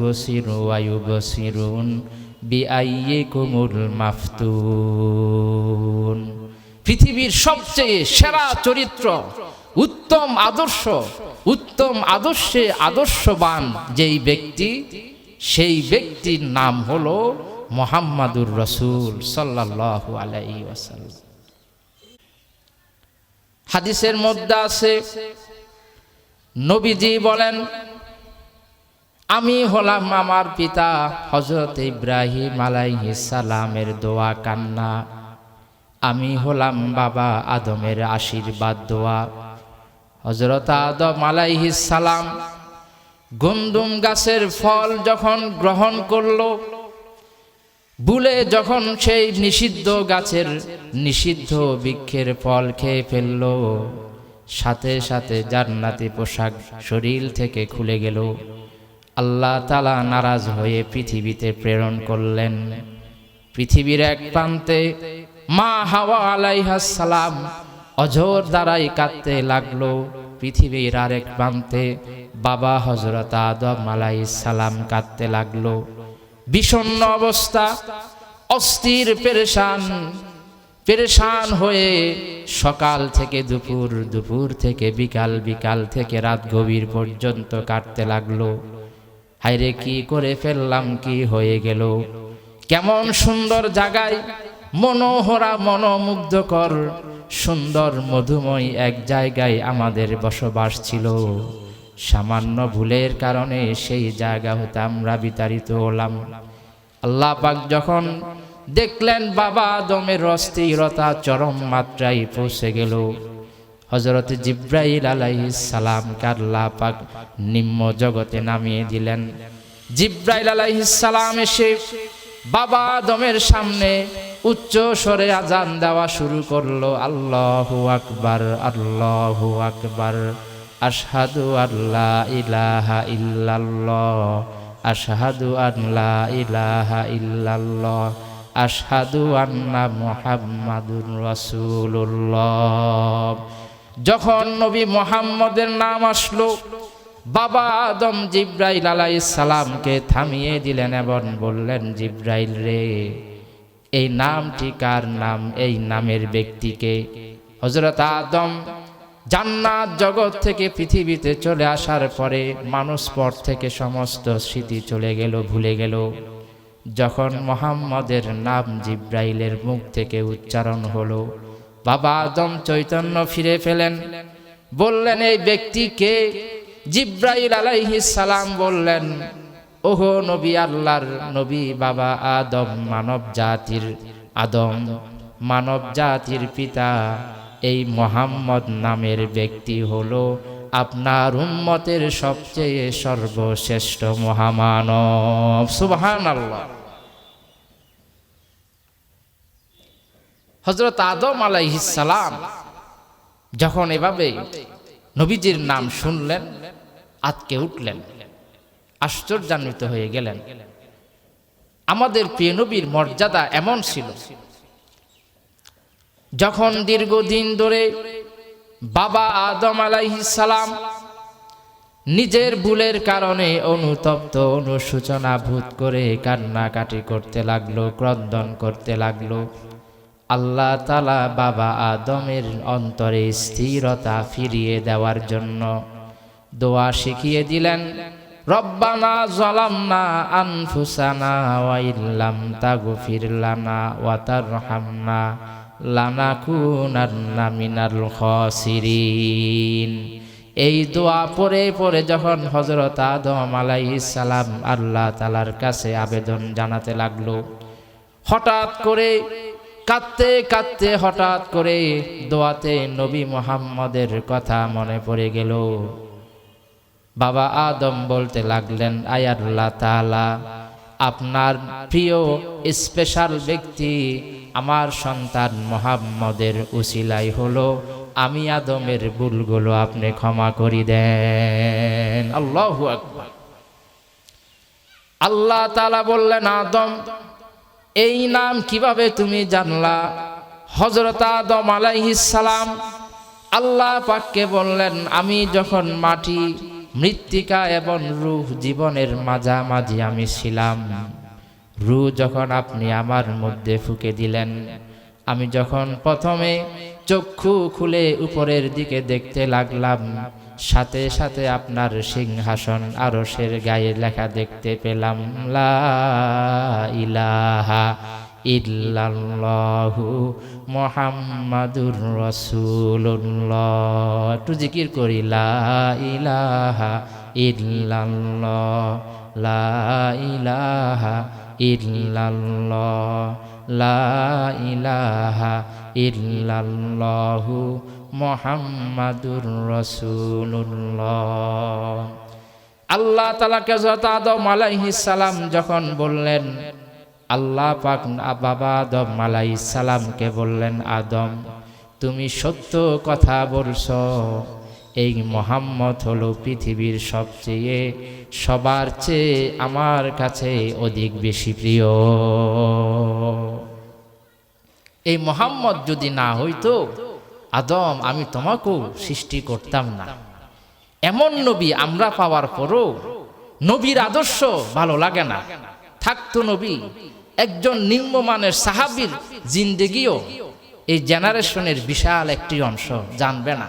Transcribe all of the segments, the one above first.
বসিরু আয়ু বিআইয়িকুমুল মাফতুন। পৃথিবীর সবচেয়ে সেরা চরিত্র, উত্তম আদর্শ, উত্তম আদর্শে আদর্শবান যেই ব্যক্তি, সেই ব্যক্তির নাম হলো মোহাম্মদুর রসুল সাল্লাল্লাহু আলাইহি ওয়াসাল্লাম। হাদিসের মধ্যে আছে, নবীজি বলেন, আমি হলাম আমার পিতা হজরত ইব্রাহিম সালামের দোয়া কান্না। আমি হলাম বাবা আদমের আশীর্বাদ দোয়া। হজরত আদম সালাম গন্দুম গাছের ফল যখন গ্রহণ করল বুলে যখন সেই নিষিদ্ধ গাছের নিষিদ্ধ বৃক্ষের ফল খেয়ে ফেলল, সাথে সাথে জান্নাতি পোশাক শরীর থেকে খুলে গেল। আল্লাহ তালা নারাজ হয়ে পৃথিবীতে প্রেরণ করলেন। পৃথিবীর এক প্রান্তে মা হাওয়া আলাইহাস সালাম অঝোর দ্বারাই কাঁদতে লাগল। পৃথিবীর আরেক প্রান্তে বাবা হজরত আদম আলাইহিস সালাম কাঁদতে লাগল। বিষণ্ন অবস্থা, অস্থির পেরেশান পেরেশান হয়ে সকাল থেকে দুপুর দুপুর থেকে বিকাল বিকাল থেকে রাত গভীর পর্যন্ত কাটতে লাগল। হাইরে কি করে ফেললাম, কি হয়ে গেল? কেমন সুন্দর জায়গায় মনোহরা, মনোমুগ্ধকর, সুন্দর, মধুময় এক জায়গায় আমাদের বসবাস ছিল। সামান্য ভুলের কারণে সেই জায়গা হতে আমরা বিতাড়িত হলাম। আল্লাহ পাক যখন দেখলেন বাবা আদমের অস্থিরতা চরম মাত্রায় পৌঁছে গেল। হজরত জিব্রাইল সালাম আল্লাহ পাক নিম্ন জগতে নামিয়ে দিলেন। জিব্রাইল সালাম এসে বাবা আদমের সামনে উচ্চ স্বরে আজান দেওয়া শুরু করল, আল্লাহু আকবার আল্লাহু আকবার। আশহাদু আল্লাহ ইলাহা ইল্লাল্লাহ, আশহাদু আল্লাহ ইলাহা ইল্লাল্লাহ, আশহাদু আন্না মুহাম্মাদুর রাসূলুল্লাহ। যখন নবী মোহাম্মদের নাম আসলো, বাবা আদম জিব্রাইল আলাইহিস সালামকে থামিয়ে দিলেন এবং বললেন, জিব্রাইল রে, এই নামটি কার নাম? এই নামের ব্যক্তিকে? হজরত আদম জান্নাত জগৎ থেকে পৃথিবীতে চলে আসার পরে মানুষ পর থেকে সমস্ত স্মৃতি চলে গেল, ভুলে গেল। যখন মোহাম্মদের নাম জিব্রাইলের মুখ থেকে উচ্চারণ হলো, বাবা আদম চৈতন্য ফিরে ফেলেন বললেন, এই ব্যক্তিকে জিব্রাইল আলাইহিস সালাম বললেন, ওহো নবী আল্লাহর নবী বাবা আদম মানব জাতির আদম মানব জাতির পিতা এই মোহাম্মদ নামের ব্যক্তি হলো আপনার উম্মতের সবচেয়ে সর্বশ্রেষ্ঠ মহামানব। সুবহান আল্লাহ হজরত আদম আলাইহিসালাম যখন এভাবে নবীজির নাম শুনলেন, আতকে উঠলেন, আশ্চর্যান্বিত হয়ে গেলেন। আমাদের প্রিয় নবীর মর্যাদা এমন ছিল যখন দীর্ঘদিন ধরে বাবা আদম সালাম নিজের ভুলের কারণে অনুতপ্ত অনুসূচনা ভূত করে কান্নাকাটি করতে লাগল, ক্রন্দন করতে লাগল। আল্লাহ তালা বাবা আদমের অন্তরে স্থিরতা ফিরিয়ে দেওয়ার জন্য দোয়া শিখিয়ে দিলেন, রব্বানা জলামনা আনফুসানা ওয়াইল্লাম লানা ওয়াতারহামনা লানাকুনান্না এই দোয়া পরে পরে যখন হজরত আদম সালাম আল্লাহ তালার কাছে আবেদন জানাতে লাগল, হঠাৎ করে কাঁদতে কাঁদতে হঠাৎ করে দোয়াতে নবী মোহাম্মদের কথা মনে পড়ে গেল। বাবা আদম বলতে লাগলেন আয়াল্লাহ তালা আপনার প্রিয় স্পেশাল ব্যক্তি আমার সন্তান মোহাম্মদের উসিলাই হলো আমি আদমের ভুলগুলো আপনি ক্ষমা করি দেন। আল্লাহ আকবার। আল্লাহ তালা বললেন আদম এই নাম কীভাবে তুমি জানলা? হজরত আদম আলাইহিস সালাম আল্লাহ পাককে বললেন আমি যখন মাটি মৃত্তিকা এবং রূহ জীবনের মাঝামাঝি আমি ছিলাম রু যখন আপনি আমার মধ্যে ফুকে দিলেন, আমি যখন প্রথমে চক্ষু খুলে উপরের দিকে দেখতে লাগলাম, সাথে সাথে আপনার সিংহাসন আরসের গায়ে লেখা দেখতে পেলাম, লা ইলাহা ইল্লাল্লাহু মোহাম্মাদুর রসুল্লাহ একটু জিকির করি, লা ইলাহা ইল্লাল্লাহ, লা ইলাহা ইল্লাল্লাহ ইলাহা ইল্লাল্লাহু মোহাম্মাদুর রসুল্লাহ আল্লাহ তালাকে যত আদম সালাম যখন বললেন, আল্লাহ পাক বাবা আদম সালামকে বললেন, আদম, তুমি সত্য কথা বলছো। এই মোহাম্মদ হলো পৃথিবীর সবচেয়ে, সবার চেয়ে আমার কাছে অধিক বেশি প্রিয়। এই মোহাম্মদ যদি না হইতো, আদম, আমি তোমাকেও সৃষ্টি করতাম না। এমন নবী আমরা পাওয়ার পরও নবীর আদর্শ ভালো লাগে না। থাকতো নবী, একজন নিম্নমানের সাহাবির জিন্দেগিও এই জেনারেশনের বিশাল একটি অংশ, জানবে না।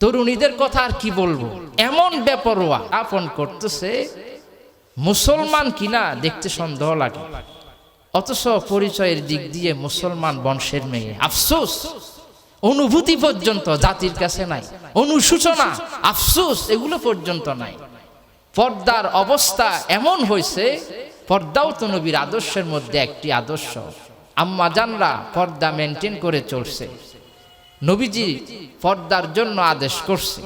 তরুণীদের কথা আর কি বলব? এমন বেপরোয়া আপন করতেছে, মুসলমান কিনা দেখতে সন্দেহ লাগে। অথচ পরিচয়ের দিক দিয়ে মুসলমান বংশের মেয়ে। আফসোস, অনুভূতি পর্যন্ত জাতির কাছে নাই। অনুসূচনা আফসোস, এগুলো পর্যন্ত নাই। পর্দার অবস্থা এমন হয়েছে, পর্দাও তো নবীর আদর্শের মধ্যে একটি আদর্শ। আম্মা জানরা পর্দা মেনটেন করে চলছে। নবীজি পর্দার জন্য আদেশ করছে।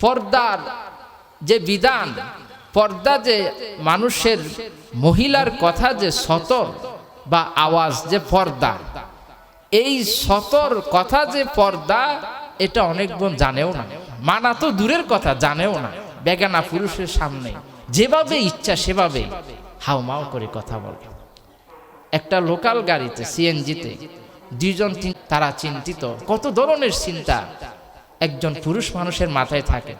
পর্দার যে বিধান, পর্দা যে মানুষের মহিলার কথা যে সতর বা আওয়াজ যে পর্দা, এই সতর কথা যে পর্দা, এটা অনেক বোন জানেও না। মানা তো দূরের কথা, জানেও না। বেগানা পুরুষের সামনে, যেভাবে ইচ্ছা সেভাবে হাউমাউ করে কথা বলে। একটা লোকাল গাড়িতে সিএনজিতে দুইজন তারা চিন্তিত। কত ধরনের চিন্তা? একজন পুরুষ মানুষের মাথায় থাকে।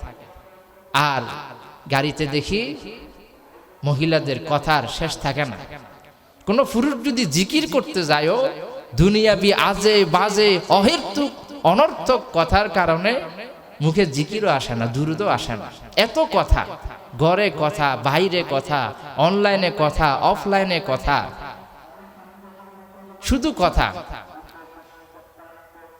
আর গাড়িতে দেখি মহিলাদের কথার শেষ থাকে না। কোনো পুরুষ যদি জিকির করতে যায়ও, দুনিয়াবি আজে বাজে অহেতুক, অনর্থক কথার কারণে মুখে জিকিরও আসে না, দুরুদও আসে না। এত কথা, ঘরে কথা, বাইরে কথা, অনলাইনে কথা, অফলাইনে কথা। শুধু কথা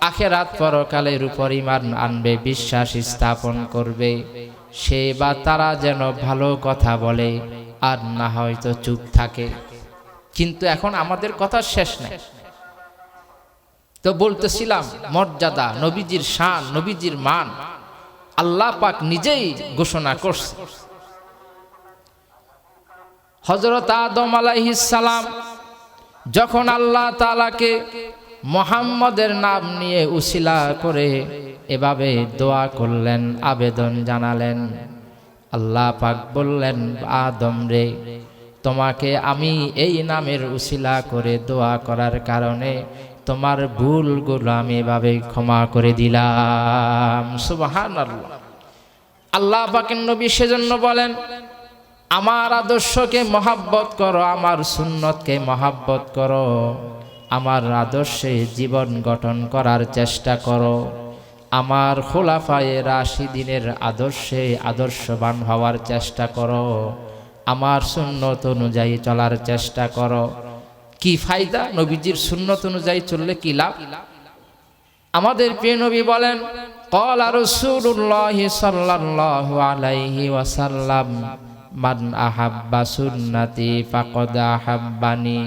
আখেরাত পরকালের উপর আনবে, বিশ্বাস স্থাপন করবে। সে বা তারা যেন ভালো কথা বলে আর না হয়তো চুপ থাকে। কিন্তু এখন আমাদের কথা শেষ নেই। তো বলতেছিলাম, মর্যাদা, নবীজির শান, নবীজির মান আল্লাহ পাক নিজেই ঘোষণা করছে। হজরত আদম আলাইহিস সালাম যখন আল্লাহ তালাকে মোহাম্মদের নাম নিয়ে উসিলা করে এভাবে দোয়া করলেন, আবেদন জানালেন। আল্লাহ পাক বললেন, আদম রে, তোমাকে আমি এই নামের উসিলা করে দোয়া করার কারণে তোমার ভুলগুলো আমি এভাবে ক্ষমা করে দিলাম। সুবাহান আল্লাহ আল্লাহ পাকের নবী সেজন্য বলেন, আমার আদর্শকে মহাব্বত করো, আমার সুন্নতকে মহাব্বত করো। আমার আদর্শে জীবন গঠন করার চেষ্টা করো। আমার খোলাফায়ে রাশি দিনের আদর্শে আদর্শবান হওয়ার চেষ্টা করো। আমার সুন্নত অনুযায়ী চলার চেষ্টা করো। কি ফায়দা? নবীজির সুন্নত অনুযায়ী চললে কি লাভ? আমাদের প্রিয় নবী বলেন কল আর সাল্লাল্লাহু মান আহাব্বা সুন্নতি ফাকদ আহাব্বানি।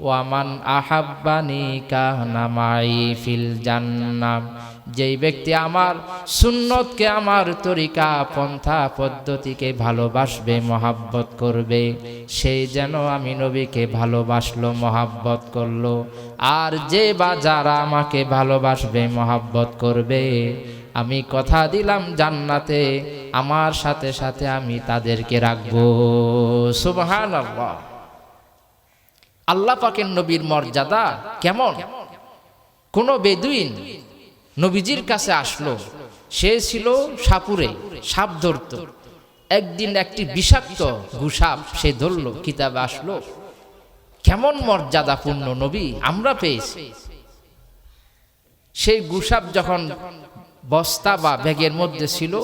ওয়ামান আহাব্বানি কাহনামাই ফিল জান্নাম। যেই ব্যক্তি আমার সুন্নতকে, আমার তরিকা, পন্থা, পদ্ধতিকে ভালোবাসবে, মহাব্বত করবে সেই যেন আমি নবীকে ভালোবাসলো, মহাব্বত করল। আর যে বা যারা আমাকে ভালোবাসবে, মহাব্বত করবে, আমি কথা দিলাম জান্নাতে, আমার সাথে সাথে আমি তাদেরকে রাখব। সুবহান আল্লাহ পাকের নবীর মর্যাদা কেমন? কোন বেদুইন নবীজির কাছে আসলো। সে ছিল সাপুরে, সাপ ধরত। একদিন একটি বিষাক্ত গুসাপ সে ধরল, কিতাবে আসলো। কেমন মর্যাদাপূর্ণ নবী আমরা পেয়েছি। সেই গুসাপ যখন বস্তা বা ব্যাগের মধ্যে ছিল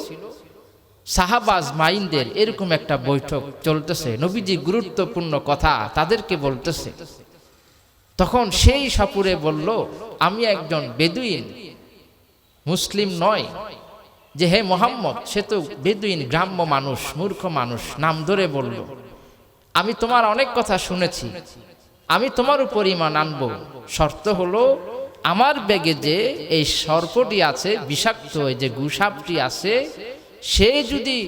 সাহাবাজ মাইন্ডের এরকম একটা বৈঠক চলতেছে। নবীজি গুরুত্বপূর্ণ কথা তাদেরকে বলতেছে। তখন সেই সাপুরে বলল, আমি একজন বেদুইন, মুসলিম নয়, যে হে মোহাম্মদ, সে তো বেদুইন গ্রাম্য মানুষ, মূর্খ মানুষ। নাম ধরে বলল, আমি তোমার অনেক কথা শুনেছি। আমি তোমার উপর ইমান আনব। শর্ত হলো, আমার ব্যাগে যে এই সর্পটি আছে, বিষাক্ত যে গুসাপটি আছে সে যদি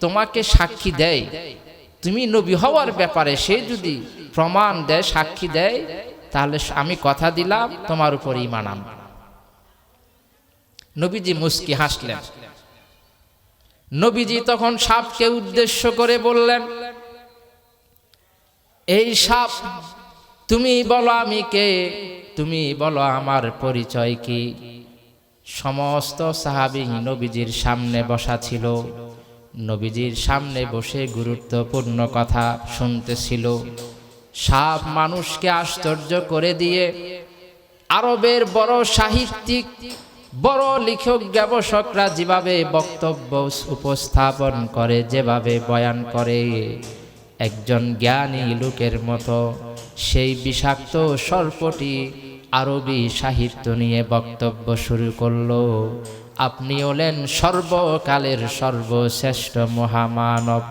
তোমাকে সাক্ষী দেয়, তুমি নবী হওয়ার ব্যাপারে সে যদি প্রমাণ দেয়, সাক্ষী দেয়, তাহলে আমি কথা দিলাম, তোমার উপর ইমান নবীজি মুস্কি হাসলেন। নবীজি তখন সাপকে উদ্দেশ্য করে বললেন, এই সাপ, তুমি বলো আমি কে? তুমি বলো আমার পরিচয় কি? সমস্ত সাহাবি নবীজির সামনে বসা ছিল। নবীজির সামনে বসে গুরুত্বপূর্ণ কথা শুনতেছিল। সাপ মানুষকে আশ্চর্য করে দিয়ে আরবের বড় সাহিত্যিক, বড় লেখক, গবেষকরা যেভাবে বক্তব্য উপস্থাপন করে, যেভাবে বয়ান করে, একজন জ্ঞানী লোকের মতো সেই বিষাক্ত সর্পটি আরবি সাহিত্য নিয়ে বক্তব্য শুরু করল। আপনি হলেন সর্বকালের সর্বশ্রেষ্ঠ মহামানব,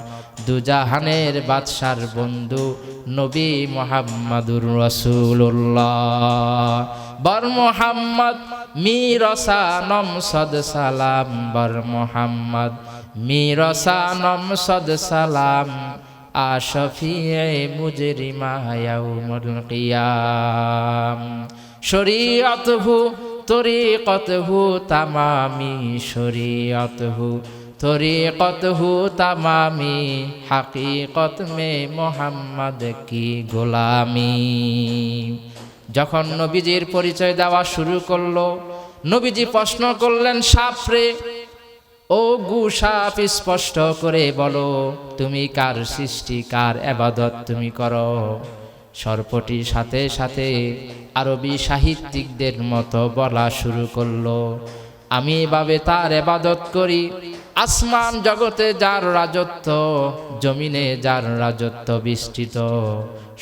দুজাহানের বাদশার বন্ধু নবী মোহাম্মদুর রসুল্লাহ বর মোহাম্মদ মিরসানম সদ সালাম। বর মোহাম্মদ মিরসানম সদ সালাম। আশফিয়ে মুজরিমা ইয়াউমুল শরীয়তহু, তরিকতহু তামামি, শরীয়তহু, তরিকতহু তামামি, হাকিকত মে মোহাম্মদ কি গোলামি। যখন নবীজির পরিচয় দেওয়া শুরু করল, নবীজি প্রশ্ন করলেন, সাপরে? ও গু সাপ, স্পষ্ট করে বলো, তুমি কার সৃষ্টি, কার আবাদত তুমি করো? সর্পটির সাথে সাথে আরবি সাহিত্যিকদের মতো বলা শুরু করল। আমি এভাবে তার এবাদত করি। আসমান জগতে যার রাজত্ব, জমিনে যার রাজত্ব বিস্তৃত।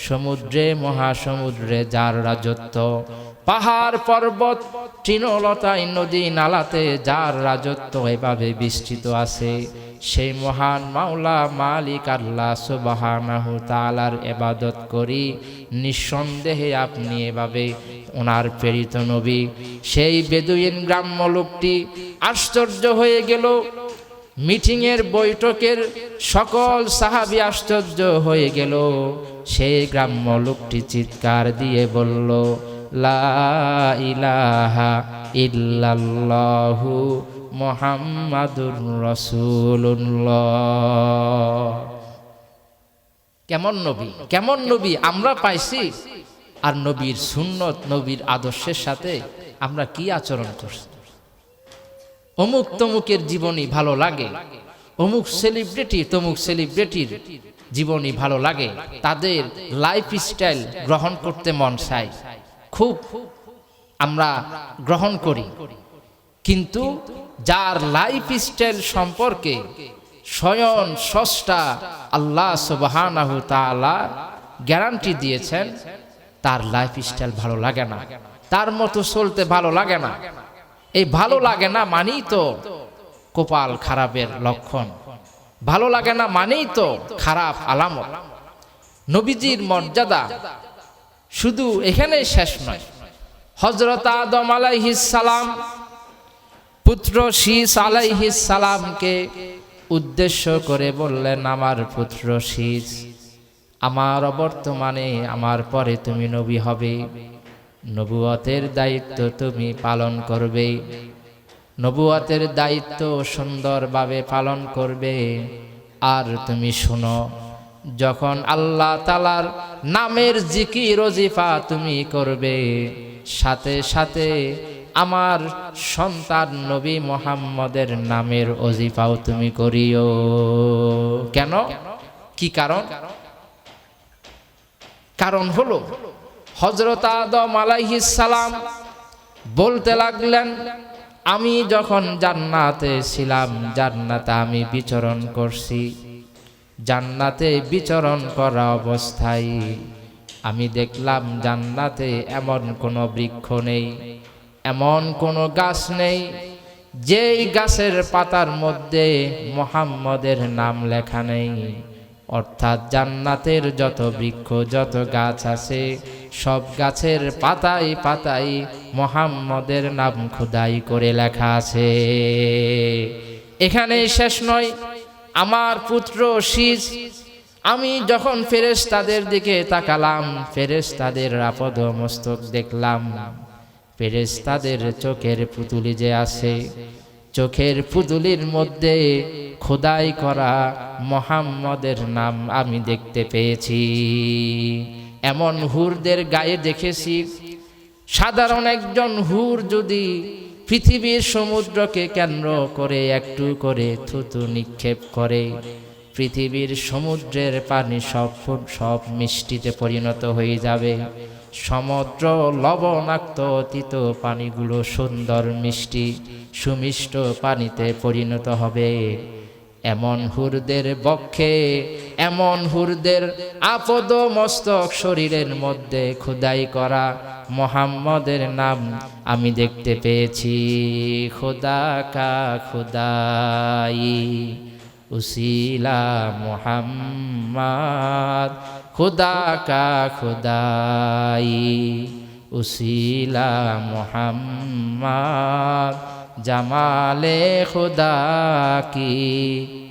সমুদ্রে, মহাসমুদ্রে যার রাজত্ব, পাহাড়, পর্বত, তৃণলতায়, নদী, নালাতে যার রাজত্ব এভাবে বিস্তৃত আছে। সেই মহান মাওলা মালিক আল্লাহ সুবাহানাহু তালার এবাদত করি। নিঃসন্দেহে আপনি এভাবে ওনার প্রেরিত নবী, সেই বেদুইন গ্রাম্য লোকটি আশ্চর্য হয়ে গেল। মিটিংয়ের বৈঠকের সকল সাহাবি আশ্চর্য হয়ে গেল। সেই গ্রাম্য লোকটি চিৎকার দিয়ে বলল, লা ইলাহা ইল্লাল্লাহু মোহাম্মাদুর রসুল্লাহ কেমন নবী? কেমন নবী? আমরা পাইছি। আর নবীর সুন্নত, নবীর আদর্শের সাথে আমরা কি আচরণ করছি? অমুক তমুকের জীবনী ভালো লাগে। অমুক সেলিব্রিটি তমুক সেলিব্রিটির জীবনী ভালো লাগে। তাদের লাইফ স্টাইল গ্রহণ করতে মন চায়। খুব আমরা গ্রহণ করি। কিন্তু যার লাইফ স্টাইল সম্পর্কে স্বয়ং সষ্টা আল্লাহ সুবহানাহু গ্যারান্টি দিয়েছেন, তার লাইফ স্টাইল ভালো লাগে না। তার মতো চলতে ভালো লাগে না। এই ভালো লাগে না মানেই তো কপাল খারাপের লক্ষণ। ভালো লাগে না মানেই তো খারাপ আলামত। নবীজির মর্যাদা শুধু এখানেই শেষ নয়। হজরত আদম আলাইহিস সালাম পুত্র শীষ আলাইহিস সালামকে উদ্দেশ্য করে বললেন, আমার পুত্র শীষ আমার অবর্তমানে আমার পরে তুমি নবী হবে। নবুয়তের দায়িত্ব তুমি পালন করবে। নবুয়তের দায়িত্ব সুন্দরভাবে পালন করবে। আর তুমি শোনো, যখন আল্লাহ তালার নামের জিকি রজিফা তুমি করবে, সাথে সাথে আমার সন্তান নবী মোহাম্মদের নামের অজিফাও তুমি করিও। কেন? কি কারণ? কারণ হলো হজরত আদম সালাম বলতে লাগলেন, আমি যখন জান্নাতে ছিলাম, জান্নাতে আমি বিচরণ করছি। জান্নাতে বিচরণ করা অবস্থায় আমি দেখলাম জান্নাতে এমন কোনো বৃক্ষ নেই। এমন কোনো গাছ নেই, যেই গাছের পাতার মধ্যে মোহাম্মদের নাম লেখা নেই। অর্থাৎ জান্নাতের যত বৃক্ষ, যত গাছ আছে, সব গাছের পাতায় পাতাই মোহাম্মদের নাম খোদাই করে লেখা আছে। এখানেই শেষ নয়, আমার পুত্র শীষ, আমি যখন ফেরেস তাদের দিকে তাকালাম ফেরেস তাদের আপদ মস্তক দেখলাম। ফেরেস তাদের চোখের পুতুলি যে আছে, চোখের পুতুলির মধ্যে খোদাই করা মোহাম্মদের নাম আমি দেখতে পেয়েছি। এমন হুরদের গায়ে দেখেছি, সাধারণ একজন হুর যদি পৃথিবীর সমুদ্রকে কেন্দ্র করে একটু করে থুতু নিক্ষেপ করে, পৃথিবীর সমুদ্রের পানি সব সব মিষ্টিতে পরিণত হয়ে যাবে। সমুদ্র লবণাক্ত অতীত পানিগুলো সুন্দর মিষ্টি, সুমিষ্ট পানিতে পরিণত হবে। এমন হুরদের বক্ষে, এমন হুরদের আপদ মস্তক শরীরের মধ্যে খুদাই করা মোহাম্মদের নাম আমি দেখতে পেয়েছি। খোদা কা খুদাই, উসিলা মোহাম্মদ। খুদা কা খুদাই, উসিলা মোহাম্মদ, জামালে খুদা কি,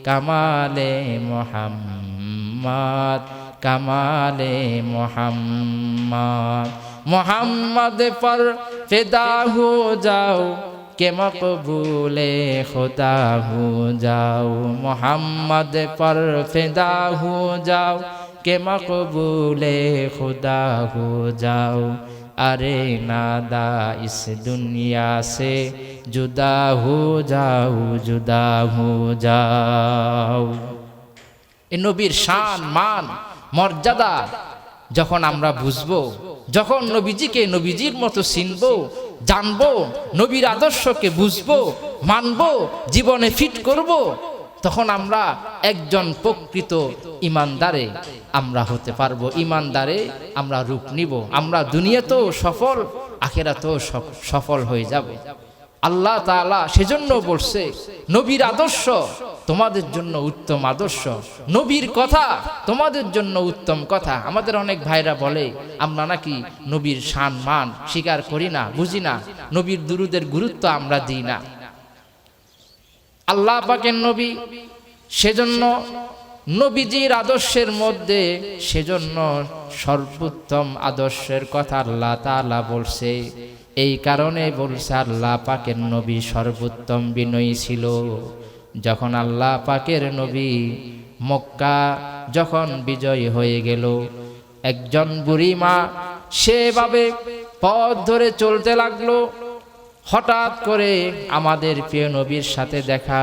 কামালে মোহাম্মদ কামালে মোহাম্মদ। মোহাম্মদ পর ফেদা হো যাও, কে মকবুলে খুদা হো যাও। মোহাম্মদ পর ফিদা হো যাও کہ مقبول خدا হো যাও। আরে নাদা, ইস দুনিয়া সে জুদা হো যাও, জুদা হো যাও। এ নবীর শান, মান, মর্যাদা যখন আমরা বুঝব, যখন নবীজিকে নবীজির মতো চিনব, জানব, নবীর আদর্শকে বুঝব, মানব, জীবনে ফিট করব তখন আমরা একজন প্রকৃত ইমানদারে আমরা হতে পারব, ইমানদারে আমরা রূপ নিব। আমরা দুনিয়াতেও সফল, আখেরাতেও সফ- সফল হয়ে যাব। আল্লাহ তাআলা সেজন্য বলছে, নবীর আদর্শ তোমাদের জন্য উত্তম আদর্শ। নবীর কথা তোমাদের জন্য উত্তম কথা। আমাদের অনেক ভাইরা বলে, আমরা নাকি নবীর সান মান স্বীকার করি না, বুঝি না। নবীর দুরুদের গুরুত্ব আমরা দিই না। আল্লাহ পাকের নবী, সেজন্য নবীজির আদর্শের মধ্যে সেজন্য সর্বোত্তম আদর্শের কথা আল্লাহ তাআলা বলছে। এই কারণে বলছে, আল্লাহ পাকের নবী সর্বোত্তম বিনয়ী ছিল। যখন আল্লাহ পাকের নবী মক্কা যখন বিজয় হয়ে গেল, একজন বুড়ি মা সেভাবে পথ ধরে চলতে লাগল। হঠাৎ করে আমাদের প্রিয় নবীর সাথে দেখা।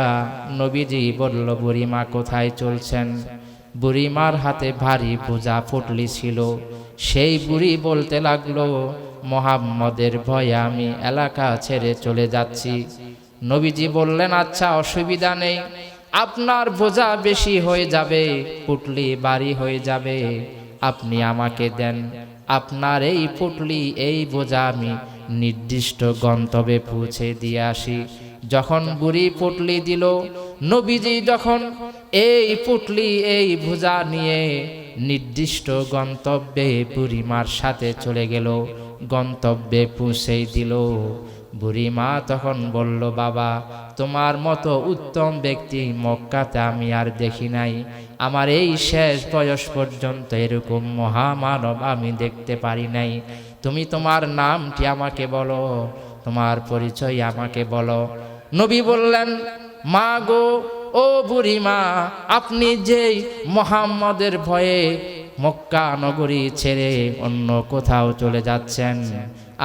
নবীজি বলল, বুড়িমা কোথায় চলছেন? বুড়িমার হাতে ভারী পূজা ফুটলি ছিল। সেই বুড়ি বলতে লাগল, মোহাম্মদের ভয়ে আমি এলাকা ছেড়ে চলে যাচ্ছি। নবীজি বললেন আচ্ছা অসুবিধা নেই। আপনার বোঝা বেশি হয়ে যাবে, পুটলি বাড়ি হয়ে যাবে। আপনি আমাকে দেন। আপনার এই পুটলি, এই বোঝা আমি নির্দিষ্ট গন্তব্যে পৌঁছে দিয়ে আসি। যখন বুড়ি পুটলি দিল, নবীজি যখন এই পুটলি, এই বোঝা নিয়ে নির্দিষ্ট গন্তব্যে বুড়িমার সাথে চলে গেল, গন্তব্যে পৌঁছেই দিল। বুড়িমা তখন বলল, বাবা, তোমার মতো উত্তম ব্যক্তি মক্কাতে আমি আর দেখি নাই। আমার এই শেষ বয়স পর্যন্ত এরকম মহামানব আমি দেখতে পারি নাই। তুমি তোমার নামটি আমাকে বলো, তোমার পরিচয় আমাকে বলো। নবী বললেন, মা গো, ও বুড়িমা, আপনি যেই মোহাম্মদের ভয়ে মক্কা নগরী ছেড়ে অন্য কোথাও চলে যাচ্ছেন,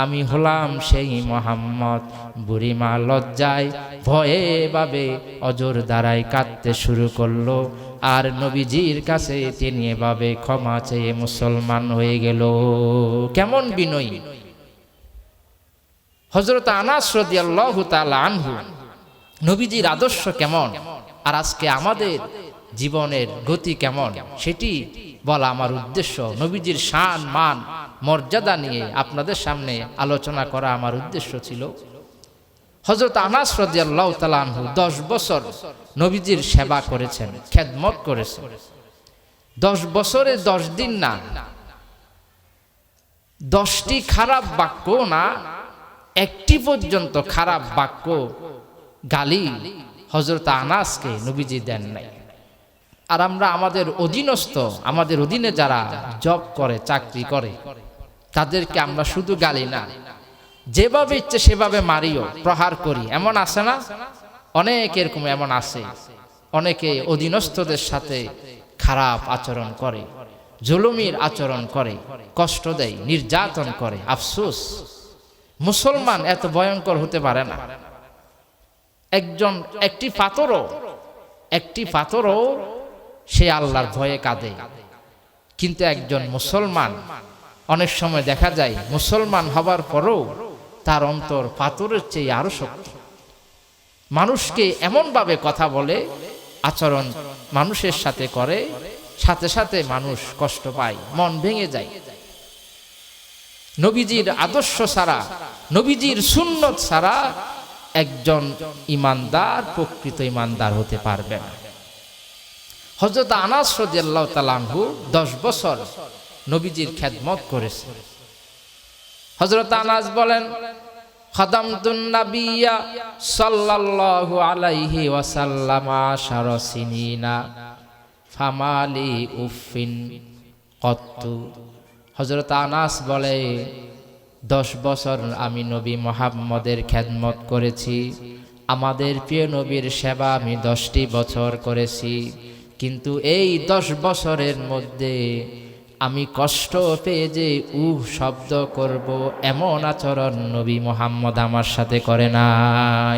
আমি হলাম সেই মোহাম্মদ। বুড়িমা লজ্জায় ভয়ে ভাবে অজর দ্বারাই কাঁদতে শুরু করল। আর নবীজির কাছে তিনি এভাবে ক্ষমা চেয়ে মুসলমান হয়ে গেল। কেমন বিনয়ী? হজরত আনাস নবীজির আদর্শ কেমন? আর আজকে আমাদের জীবনের গতি কেমন? সেটি বলা আমার উদ্দেশ্য। নবীজির শান, মান, মর্যাদা নিয়ে আপনাদের সামনে আলোচনা করা আমার উদ্দেশ্য ছিল। হজরত আনাস রদিয়াল্লাহু তাআলা আনহু দশ বছর নবীজির সেবা করেছেন, খেদমত করেছেন। দশ বছরে দশ দিন না, দশটি খারাপ বাক্য না, একটি পর্যন্ত খারাপ বাক্য গালি হজরত আনাসকে নবীজি দেন নাই। আর আমরা আমাদের অধীনস্থ, আমাদের অধীনে যারা জব করে, চাকরি করে, তাদেরকে আমরা শুধু গালি না যেভাবে ইচ্ছে সেভাবে মারিও, প্রহার করি। এমন আছে না? অনেক এরকম এমন আছে। অনেকে অধীনস্থদের সাথে খারাপ আচরণ করে, জুলুমির আচরণ করে, কষ্ট দেয়, নির্যাতন করে। আফসোস, মুসলমান এত ভয়ঙ্কর হতে পারে না। একজন, একটি পাথরও একটি পাথরও সে আল্লাহর ভয়ে কাঁদে। কিন্তু একজন মুসলমান, অনেক সময় দেখা যায় মুসলমান হবার পরও তার অন্তর পাথরের চেয়ে আরও শক্ত। মানুষকে এমনভাবে কথা বলে, আচরণ মানুষের সাথে করে, সাথে সাথে মানুষ কষ্ট পায়, মন ভেঙে যায়। নবীজির আদর্শ ছাড়া, নবীজির সুন্নত ছাড়া একজন ইমানদার প্রকৃত ইমানদার হতে পারবে না। হজরত আনাস রদিয়াল্লাহ তালানহু দশ বছর নবীজির খেদমত করেছে। হজরত আনাস বলেন ফামালি কত্তু। হজরত আনাস বলে, দশ বছর আমি নবী মোহাম্মদের খেদমত করেছি। আমাদের প্রিয় নবীর সেবা আমি দশটি বছর করেছি। কিন্তু এই দশ বছরের মধ্যে আমি কষ্ট পেয়ে যে উহ শব্দ করব, এমন আচরণ নবী মোহাম্মদ আমার সাথে করে না